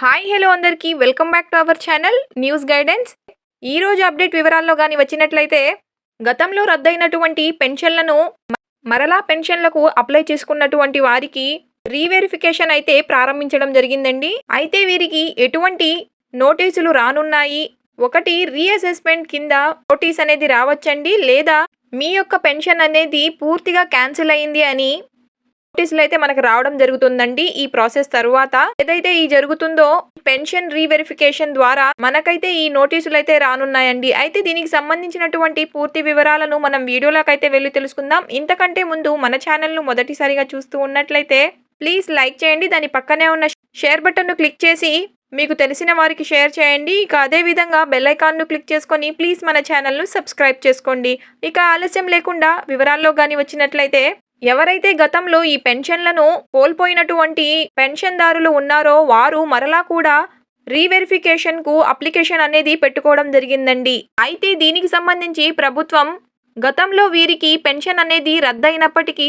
Hi hello అందరికీ. Welcome back to our channel news guidance. ఈరోజు update వివరాల్లో కానీ వచ్చినట్లయితే గతంలో రద్దయినటువంటి పెన్షన్లను మరలా పెన్షన్లకు అప్లై చేసుకున్నటువంటి వారికి రీవెరిఫికేషన్ అయితే ప్రారంభించడం జరిగిందండి. అయితే వీరికి ఎటువంటి నోటీసులు రానున్నాయి? ఒకటి రీఅసెస్మెంట్ కింద నోటీస్ అనేది రావచ్చండి? లేదా మీ యొక్క పెన్షన్ అనేది పూర్తిగా క్యాన్సిల్ అయింది అని నోటీసులు అయితే మనకు రావడం జరుగుతుందండి ఈ ప్రాసెస్ తరువాత. ఏదైతే ఈ జరుగుతుందో పెన్షన్ రీవెరిఫికేషన్ ద్వారా మనకైతే ఈ నోటీసులు అయితే రానున్నాయండి. అయితే దీనికి సంబంధించినటువంటి పూర్తి వివరాలను మనం వీడియోలోకైతే వెళ్ళి తెలుసుకుందాం. ఇంతకంటే ముందు మన ఛానల్ను మొదటిసారిగా చూస్తూ ఉన్నట్లయితే ప్లీజ్ లైక్ చేయండి. దాని పక్కనే ఉన్న షేర్ బటన్ను క్లిక్ చేసి మీకు తెలిసిన వారికి షేర్ చేయండి. ఇక అదే విధంగా బెల్ ఐకాన్ను క్లిక్ చేసుకొని ప్లీజ్ మన ఛానల్ను సబ్స్క్రైబ్ చేసుకోండి. ఇక ఆలస్యం లేకుండా వివరాల్లో కానీ వచ్చినట్లయితే ఎవరైతే గతంలో ఈ పెన్షన్లను కోల్పోయినటువంటి పెన్షన్దారులు ఉన్నారో వారు మరలా కూడా రీవెరిఫికేషన్కు అప్లికేషన్ అనేది పెట్టుకోవడం జరిగిందండి. అయితే దీనికి సంబంధించి ప్రభుత్వం గతంలో వీరికి పెన్షన్ అనేది రద్దయినప్పటికీ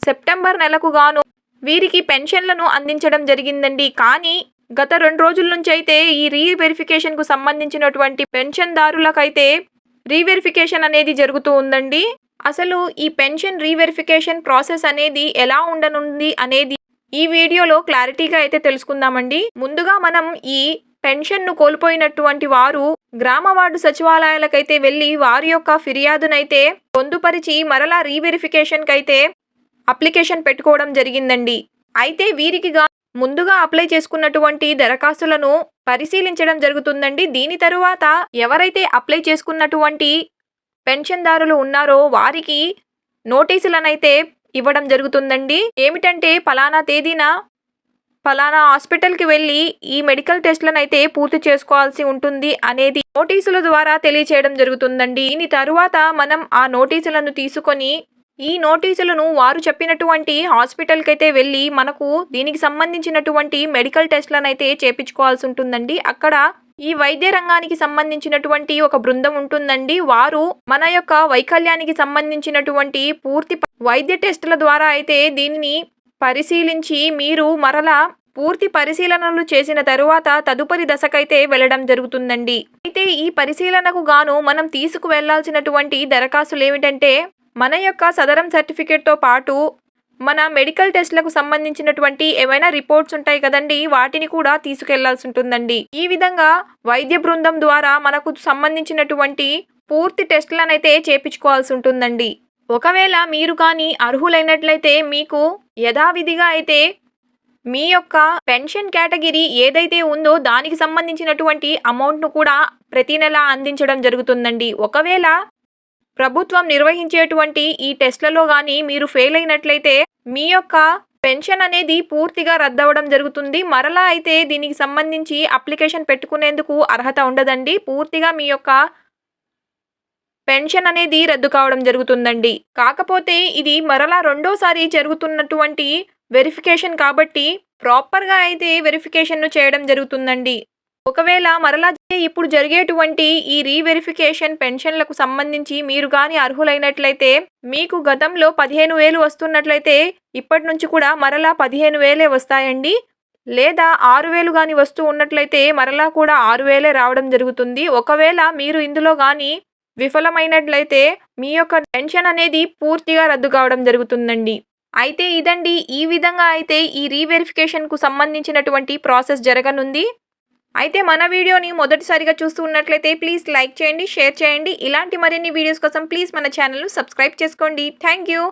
సెప్టెంబర్ నెలకు గాను వీరికి పెన్షన్లను అందించడం జరిగిందండి. కానీ గత రెండు రోజుల నుంచి అయితే ఈ రీవెరిఫికేషన్కు సంబంధించినటువంటి పెన్షన్దారులకైతే రీవెరిఫికేషన్ అనేది జరుగుతూ ఉందండి. అసలు ఈ పెన్షన్ రీవెరిఫికేషన్ ప్రాసెస్ అనేది ఎలా ఉండనుంది అనేది ఈ వీడియోలో క్లారిటీగా అయితే తెలుసుకుందామండి. ముందుగా మనం ఈ పెన్షన్ను కోల్పోయినటువంటి వారు గ్రామ వార్డు సచివాలయాలకైతే వెళ్ళి వారి యొక్క ఫిర్యాదునైతే పొందుపరిచి మరలా రీవెరిఫికేషన్కి అయితే అప్లికేషన్ పెట్టుకోవడం జరిగిందండి. అయితే వీరికిగా ముందుగా అప్లై చేసుకున్నటువంటి దరఖాస్తులను పరిశీలించడం జరుగుతుందండి. దీని తరువాత ఎవరైతే అప్లై చేసుకున్నటువంటి పెన్షన్దారులు ఉన్నారో వారికి నోటీసులనైతే ఇవ్వడం జరుగుతుందండి. ఏమిటంటే ఫలానా తేదీన ఫలానా హాస్పిటల్కి వెళ్ళి ఈ మెడికల్ టెస్ట్లను అయితే పూర్తి చేసుకోవాల్సి ఉంటుంది అనేది నోటీసుల ద్వారా తెలియచేయడం జరుగుతుందండి. దీని తరువాత మనం ఆ నోటీసులను తీసుకొని ఈ నోటీసులను వారు చెప్పినటువంటి హాస్పిటల్కి అయితే వెళ్ళి మనకు దీనికి సంబంధించినటువంటి మెడికల్ టెస్ట్లను అయితే చేపించుకోవాల్సి ఉంటుందండి. అక్కడ ఈ వైద్య రంగానికి సంబంధించినటువంటి ఒక బృందం ఉంటుందండి. వారు మన యొక్క వైకల్యానికి సంబంధించినటువంటి పూర్తి వైద్య టెస్టుల ద్వారా అయితే దీనిని పరిశీలించి మీరు మరలా పూర్తి పరిశీలనలు చేసిన తరువాత తదుపరి దశకైతే వెళ్ళడం జరుగుతుందండి. అయితే ఈ పరిశీలనకు గాను మనం తీసుకు వెళ్ళాల్సినటువంటి దరఖాస్తులు ఏమిటంటే మన యొక్క సదరం సర్టిఫికేట్తో పాటు మన మెడికల్ టెస్ట్లకు సంబంధించినటువంటి ఏవైనా రిపోర్ట్స్ ఉంటాయి కదండి వాటిని కూడా తీసుకెళ్ళాల్సి ఉంటుందండి. ఈ విధంగా వైద్య బృందం ద్వారా మనకు సంబంధించినటువంటి పూర్తి టెస్టులనైతే చేపించుకోవాల్సి ఉంటుందండి. ఒకవేళ మీరు కానీ అర్హులైనట్లయితే మీకు యథావిధిగా అయితే మీ యొక్క పెన్షన్ కేటగిరీ ఏదైతే ఉందో దానికి సంబంధించినటువంటి అమౌంట్ను కూడా ప్రతి నెల అందించడం జరుగుతుందండి. ఒకవేళ ప్రభుత్వం నిర్వహించేటువంటి ఈ టెస్ట్లలో కానీ మీరు ఫెయిల్ అయినట్లయితే మీ యొక్క పెన్షన్ అనేది పూర్తిగా రద్దవడం జరుగుతుంది. మరలా అయితే దీనికి సంబంధించి అప్లికేషన్ పెట్టుకునేందుకు అర్హత ఉండదండి. పూర్తిగా మీ యొక్క పెన్షన్ అనేది రద్దు కావడం జరుగుతుందండి. కాకపోతే ఇది మరలా రెండోసారి జరుగుతున్నటువంటి వెరిఫికేషన్ కాబట్టి ప్రాపర్గా అయితే వెరిఫికేషన్ను చేయడం జరుగుతుందండి. ఒకవేళ మరలా ఇప్పుడు జరిగేటువంటి ఈ రీవెరిఫికేషన్ పెన్షన్లకు సంబంధించి మీరు కానీ అర్హులైనట్లయితే మీకు గతంలో పదిహేను వేలు వస్తున్నట్లయితే ఇప్పటి నుంచి కూడా మరలా పదిహేను వేలే వస్తాయండి. లేదా ఆరు వేలు కానీ వస్తూ ఉన్నట్లయితే మరలా కూడా ఆరు వేలే రావడం జరుగుతుంది. ఒకవేళ మీరు ఇందులో కానీ విఫలమైనట్లయితే మీ యొక్క పెన్షన్ అనేది పూర్తిగా రద్దు కావడం జరుగుతుందండి. అయితే ఇదండి ఈ విధంగా అయితే ఈ రీవెరిఫికేషన్కు సంబంధించినటువంటి ప్రాసెస్ జరగనుంది. అయితే మన వీడియోని మొదటిసారిగా చూస్తూ ఉన్నట్లయితే ప్లీజ్ లైక్ చేయండి షేర్ చేయండి. ఇలాంటి మరిన్ని వీడియోస్ కోసం ప్లీజ్ మన ఛానల్ను సబ్స్క్రైబ్ చేసుకోండి. Thank you.